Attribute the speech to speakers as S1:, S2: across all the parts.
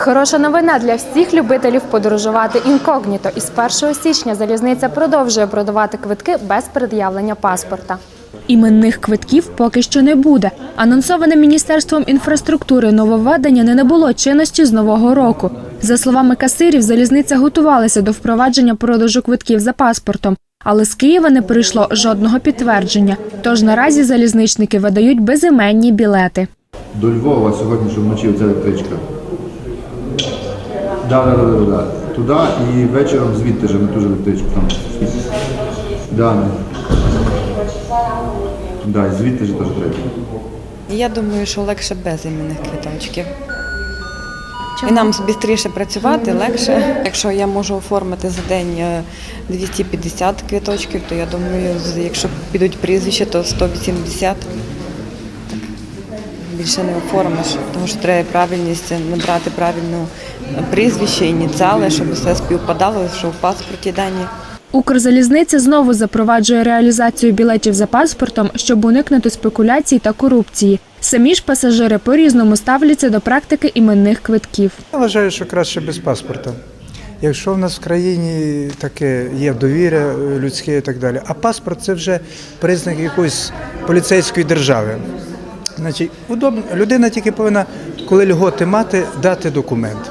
S1: Хороша новина для всіх любителів подорожувати інкогніто. Із 1 січня залізниця продовжує продавати квитки без пред'явлення паспорта. Іменних квитків поки що не буде. Анонсоване міністерством інфраструктури нововведення не набуло чинності з нового року. За словами касирів, залізниця готувалася до впровадження продажу квитків за паспортом, але з Києва не прийшло жодного підтвердження. Тож наразі залізничники видають безіменні білети.
S2: До Львова сьогодні, що вночі оця електричка. Да, да, да, да, да. Туди і вечором звідти же на ту ж електричку там. Да, да. Да, і звідти ж теж треба.
S3: Я думаю, що легше без іменних квиточків. І нам швидше працювати, легше. Якщо я можу оформити за день е, 250 квиточків, то я думаю, з- якщо підуть прізвища, то 180. Більше не оформиш, тому що треба правильність набрати правильну е, прізвище, ініціали, щоб все співпадало, що в паспорті дані.
S1: Укрзалізниця знову запроваджує реалізацію білетів за паспортом, щоб уникнути спекуляцій та корупції. Самі ж пасажири по-різному ставляться до практики іменних квитків.
S4: Я вважаю, що краще без паспорта. Якщо в нас в країні таке є довіря е, людське і так далі, а паспорт це вже признак якоїсь поліцейської держави. Значить, удобно. Людина тільки повинна, коли льготи мати, дати документ.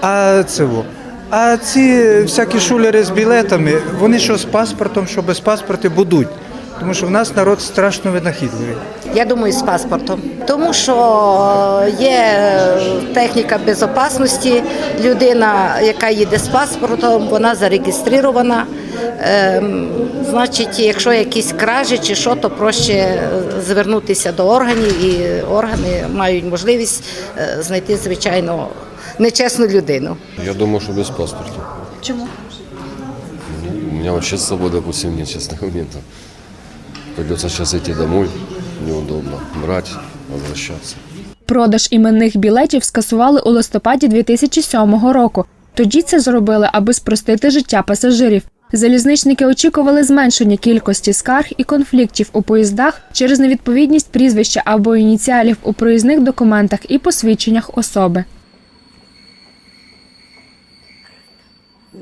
S4: А це во. А ці всякі шулери з білетами, вони що з паспортом, що без паспорта будуть. Тому що в нас народ страшно винахідливий.
S5: Я думаю, з паспортом, тому що є техніка безпечності. Людина, яка їде з паспортом, вона зареєстрована. Ем, значить, якщо якісь кражі чи що, то проще звернутися до органів, і органи мають можливість е, знайти звичайно нечесну людину.
S6: Я думаю, что без паспорта.
S1: Чому?
S6: Ну, у меня вообще с собой, допустим, нет сейчас документов. Придется сейчас идти домой, неудобно, брать, возвращаться.
S1: Продаж іменних білетів скасували у листопаді 2007 року. Тоді це зробили, аби спростити життя пасажирів. Залізничники очікували зменшення кількості скарг і конфліктів у поїздах через невідповідність прізвища або ініціалів у проїзних документах і посвідченнях особи.